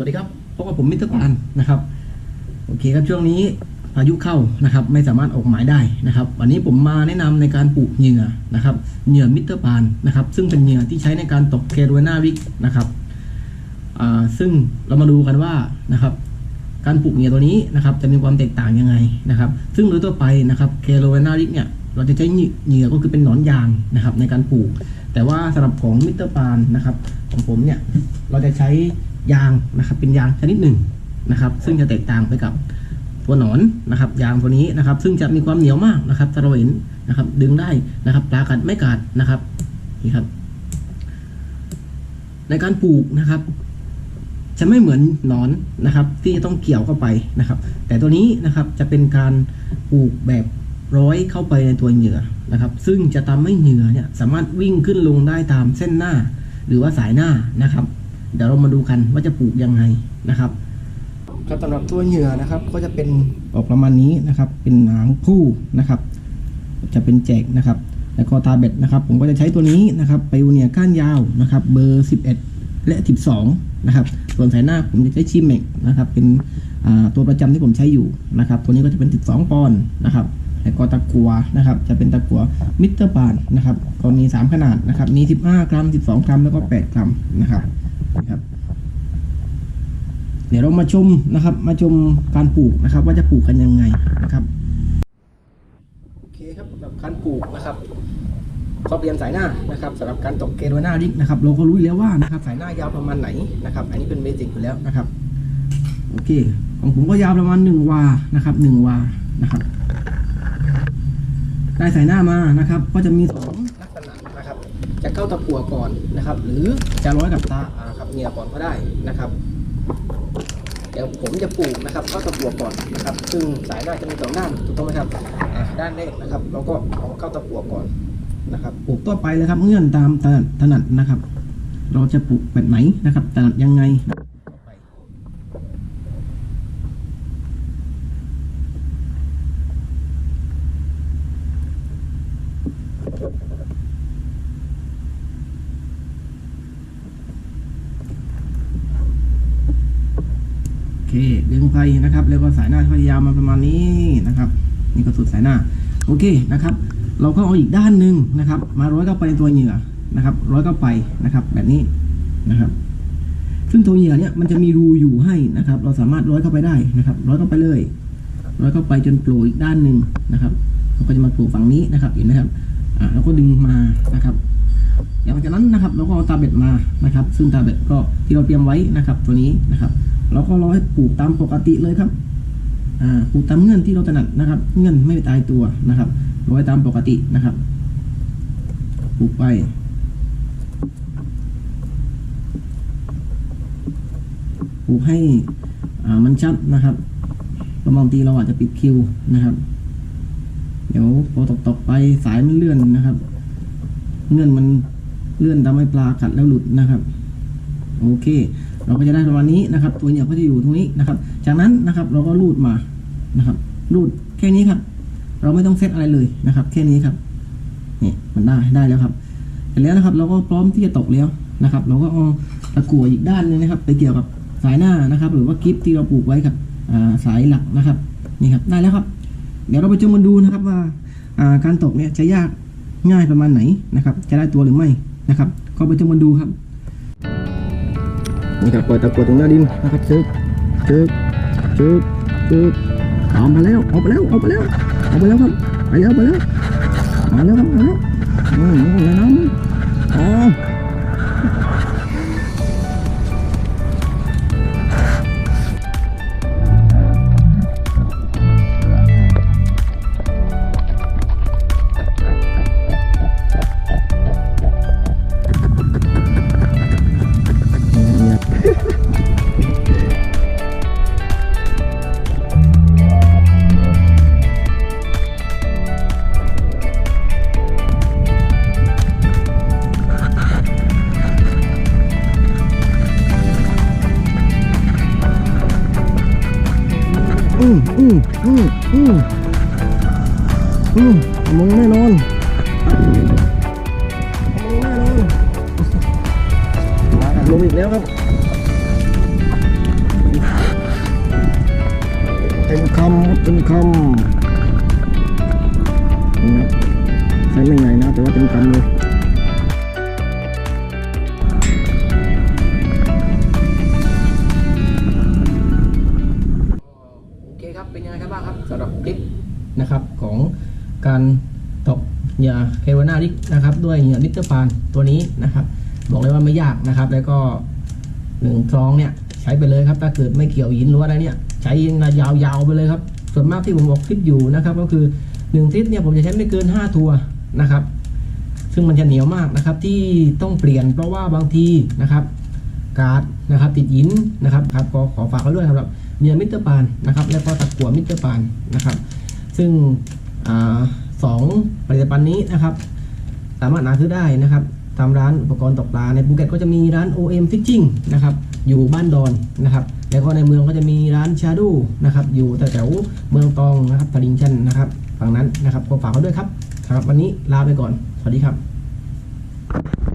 วัสดีครับพบกับผมมิสเตอร์ปานนะครับ โอเคครับช่วงนี้พายุเข้านะครับ ไม่สามารถออกหมายได้นะครับ วันนี้ผมมาแนะนำในการปลูกเหยื่อนะครับเหยื่อมิสเตอร์ปานนะครับ ซึ่งเป็นเหยื่อที่ใช้ในการตกเคโรนาวิกนะครับซึ่งเรามาดูกันว่านะครับ การปลูกเหยื่อตัวนี้นะครับ จะมีความแตกต่างยังไงนะครับ ซึ่งโดยทั่วไปนะครับเคโรนาวิกเนี่ยเราจะใช้เหยื่อก็คือเป็นหนอนยางนะครับในการปลูก แต่ว่าสำหรับของมิสเตอร์ปานนะครับ ของผมเนี่ยเราจะใช้ ยางนะครับ เป็นยางชนิดหนึ่งนะครับ ซึ่งจะแตกต่างไปกับตัวหนอนนะครับ ยางตัวนี้นะครับ ซึ่งจะมีความเหนียวมากนะครับถ้าเราเห็นนะครับ ดึงได้นะครับปลากัดไม่กัดนะครับนี่ครับ ในการปลูกนะครับจะไม่เหมือนหนอนนะครับ ที่จะต้องเกี่ยวเข้าไปนะครับ แต่ตัวนี้นะครับจะเป็นการปลูกแบบร้อยเข้าไปในตัวเหยื่อนะครับ ซึ่งจะทำให้เหยื่อเนี่ยสามารถวิ่งขึ้นลงได้ตามเส้นหน้า หรือว่าสายหน้านะครับ เดี๋ยวเรามาดูกันว่าจะปลูกยังไงนะครับครับสำหรับตัวเหยื่อนะครับก็จะเป็นออกประมาณนี้นะครับ เป็นหางผู้นะครับ จะเป็นแจกนะครับ แล้วก็ตาเบ็ดนะครับ ผมก็จะใช้ตัวนี้นะครับไปอูเนียก้านยาวนะครับ เบอร์ 11 และ 12 นะครับ ส่วนสายหน้าผมจะใช้ชิมเมกนะครับ เป็นอ่าตัวประจำที่ผมใช้อยู่นะครับ ตัวนี้ก็จะเป็น 12 ปอนด์นะครับแล้วก็ตะกัวนะครับ จะเป็นตะกัวมิสเตอร์ปานนะครับ ก็มี 3 ขนาดนะครับ มี 15 กรัม 12 กรัม แล้วก็ 8 กรัมนะครับ นะครับเดี๋ยวเรามาชมนะครับ มาชมการปลูกนะครับ ว่าจะปลูกกันยังไงนะครับโอเคครับสำหรับการปลูกนะครับก็เรียนสายหน้านะครับสำหรับการตกเกลหน้าดิกนะครับเราก็รู้แล้วว่านะครับสายหน้ายาวประมาณไหนนะครับ อันนี้เป็นเบสิกอยู่แล้วนะครับโอเค ของผมก็ยาวประมาณหนึ่งวานะครับหนึ่งวานะครับได้สายหน้ามานะครับ ก็จะมีสองลักษณะนะครับ จะเข้าตะกั่วก่อนนะครับ หรือจะร้อยกับตา เหงียก่อนก็ได้นะครับเดี๋ยวผมจะปลูกนะครับเข้าตะกั่วก่อนนะครับ ซึ่งสายหน้าจะมีสองด้านถูกต้องไหมครับด้านแรกนะครับ เราก็เอาเข้าตะกั่วก่อนนะครับปลูกต่อไปเลยครับเงื่อนตามถนัดถนัดนะครับ เราจะปลูกแบบไหนนะครับถนัดยังไงต่อไปโอ เคดึงไฟนะครับ แล้วก็สายหน้าพยายามมาประมาณนี้นะครับ นี่ก็สุดสายหน้า โอเคนะครับ เราก็เอาอีกด้านหนึ่งนะครับ มาร้อยเข้าไปในตัวเหยื่อนะครับ ร้อยเข้าไปนะครับ แบบนี้นะครับซึ่งตัวเหยื่อเนี่ยมันจะมีรูอยู่ให้นะครับ เราสามารถร้อยเข้าไปได้นะครับ ร้อยเข้าไปเลย ร้อยเข้าไปจนโผล่อีกด้านหนึ่งนะครับเราก็จะมาโผล่ฝั่งนี้นะครับ เห็นไหมครับ อ่าเราก็ดึงมานะครับ หลังจากนั้นนะครับเราก็เอาตาเบ็ดมานะครับ ซึ่งตาเบ็ดก็ที่เราเตรียมไว้นะครับ ตัวนี้นะครับเราก็ร้อยปลูกตามปกติเลยครับปลูกตามเงื่อนที่เราถนัดนะครับ เงื่อนไม่ตายตัวนะครับร้อยตามปกตินะครับปลูกไปปลูกให้มันชัดนะครับเราะบางทีเราอาจจะปิดคิวนะครับ เดี๋ยวพอตกตกไปสายมันเลื่อนนะครับ เงื่อนมันเลื่อนทำให้ปลากัดแล้วหลุดนะครับโอเค เราก็จะได้ประมาณนี้นะครับ ตัวเหยื่อก็จะอยู่ตรงนี้นะครับ จากนั้นนะครับเราก็ลูดมานะครับลูดแค่นี้ครับ เราไม่ต้องเซตอะไรเลยนะครับ แค่นี้ครับนี่มันได้ได้แล้วครับเสร็จแล้วนะครับ เราก็พร้อมที่จะตกแล้วนะครับ เราก็เอาตะกั่วอีกด้านหนึงนะครับ ไปเกี่ยวกับสายหน้านะครับ หรือว่ากิฟที่เราปลูกไว้กับสายหลักนะครับนี่ครับได้แล้วครับ เดี๋ยวเราไปชมกันดูนะครับว่าการตกเนี่ยจะยาก ง่ายประมาณไหนนะครับ จะได้ตัวหรือไม่นะครับ ก็ไปจมกันดูครับนี่ครับเปิดตะกวดตรงหน้าดินนะครับจึ๊บจึ๊บจึ๊บจึ๊บออกมาแล้วออกมาแล้วออกมาแล้วออกมาแล้วครับไปแล้วไปแล้วมาแล้วครับมาแล้วอืมแล้วน้ำอ๋อ อืมอืมอืมอืมลงแน่นอนลงแน่นอนมาลงอีกแล้วครับเต็มคำเต็มคำใช้ไม่ไงนะแต่ว่าเต็มคำเลย นะครับของการตกเหยื่อเควานาลิกนะครับด้วยเหยื่อมิสเตอร์ปานตัวนี้นะครับ บอกเลยว่าไม่ยากนะครับ แล้วก็หนึ่งคลองเนี่ยใช้ไปเลยครับ ถ้าเกิดไม่เกี่ยวหินหรือว่าอะไรเนี่ย ใช้ยาวๆไปเลยครับส่วนมากที่ผมบอกคลิปอยู่นะครับ ก็คือหนึ่งทิศเนี่ยผมจะใช้ไม่เกิน 5 ทัวนะครับซึ่งมันจะเหนียวมากนะครับที่ต้องเปลี่ยนเพราะว่าบางทีนะครับ การ์ดนะครับติดหินนะครับครับก็ขอฝากไว้ด้วยสำหรับเนียมิเตอร์ปานนะครับ แล้วก็ตะกั่วมิเตอร์ปานนะครับ ซึ่งอสองผลิตภัณฑ์นี้นะครับ สามารถหาซื้อได้นะครับตามร้านอุปกรณ์ตกปลาในภูเก็ตก็จะมีร้าน OM Fishing นะครับอยู่บ้านดอนนะครับ แล้วก็ในเมืองก็จะมีร้านชาดูนะครับ อยู่แถวเมืองตองนะครับตลิ่งชันนะครับฝั่งนั้นนะครับก็ฝากไว้ด้วยครับสำหรับวันนี้ลาไปก่อน สวัสดีครับ